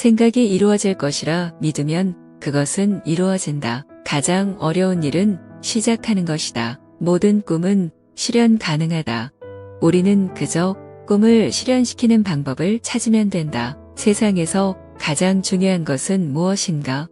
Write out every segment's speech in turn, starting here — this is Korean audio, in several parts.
생각이 이루어질 것이라 믿으면 그것은 이루어진다. 가장 어려운 일은 시작하는 것이다. 모든 꿈은 실현 가능하다. 우리는 그저 꿈을 실현시키는 방법을 찾으면 된다. 세상에서 가장 중요한 것은 무엇인가?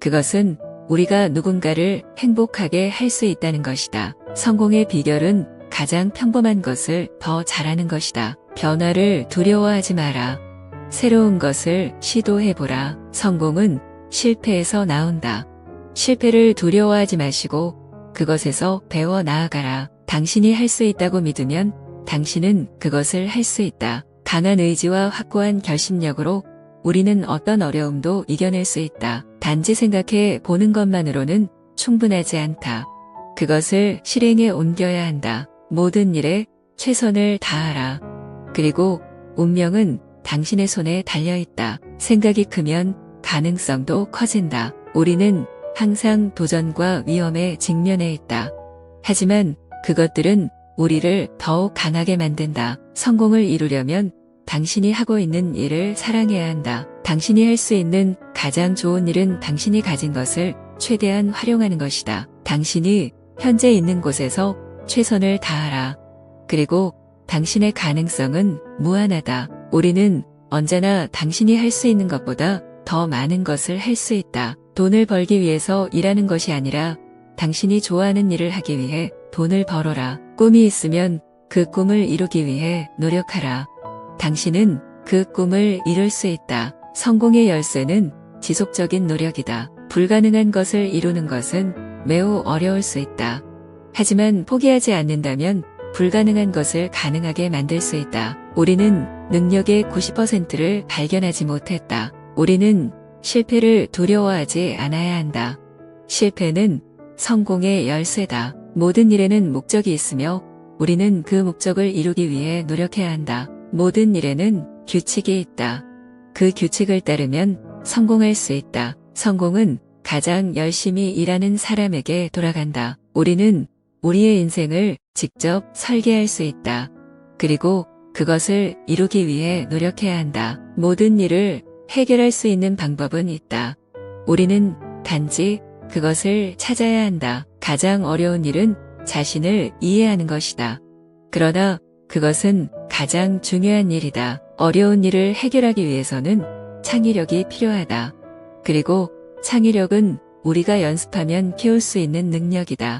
그것은 우리가 누군가를 행복하게 할 수 있다는 것이다. 성공의 비결은 가장 평범한 것을 더 잘하는 것이다. 변화를 두려워하지 마라. 새로운 것을 시도해보라. 성공은 실패에서 나온다. 실패를 두려워하지 마시고 그것에서 배워 나아가라. 당신이 할 수 있다고 믿으면 당신은 그것을 할 수 있다. 강한 의지와 확고한 결심력으로 우리는 어떤 어려움도 이겨낼 수 있다. 단지 생각해 보는 것만으로는 충분하지 않다. 그것을 실행에 옮겨야 한다. 모든 일에 최선을 다하라. 그리고 운명은 당신의 손에 달려있다. 생각이 크면 가능성도 커진다. 우리는 항상 도전과 위험에 직면해 있다. 하지만 그것들은 우리를 더욱 강하게 만든다. 성공을 이루려면 당신이 하고 있는 일을 사랑해야 한다. 당신이 할 수 있는 가장 좋은 일은 당신이 가진 것을 최대한 활용하는 것이다. 당신이 현재 있는 곳에서 최선을 다하라. 그리고 당신의 가능성은 무한하다. 우리는 언제나 당신이 할 수 있는 것보다 더 많은 것을 할 수 있다. 돈을 벌기 위해서 일하는 것이 아니라 당신이 좋아하는 일을 하기 위해 돈을 벌어라. 꿈이 있으면 그 꿈을 이루기 위해 노력하라. 당신은 그 꿈을 이룰 수 있다. 성공의 열쇠는 지속적인 노력이다. 불가능한 것을 이루는 것은 매우 어려울 수 있다. 하지만 포기하지 않는다면 불가능한 것을 가능하게 만들 수 있다. 우리는 능력의 90%를 발견하지 못했다. 우리는 실패를 두려워하지 않아야 한다. 실패는 성공의 열쇠다. 모든 일에는 목적이 있으며 우리는 그 목적을 이루기 위해 노력해야 한다. 모든 일에는 규칙이 있다. 그 규칙을 따르면 성공할 수 있다. 성공은 가장 열심히 일하는 사람에게 돌아간다. 우리는 우리의 인생을 직접 설계할 수 있다. 그리고 그것을 이루기 위해 노력해야 한다. 모든 일을 해결할 수 있는 방법은 있다. 우리는 단지 그것을 찾아야 한다. 가장 어려운 일은 자신을 이해하는 것이다. 그러나 그것은 가장 중요한 일이다. 어려운 일을 해결하기 위해서는 창의력이 필요하다. 그리고 창의력은 우리가 연습하면 키울 수 있는 능력이다.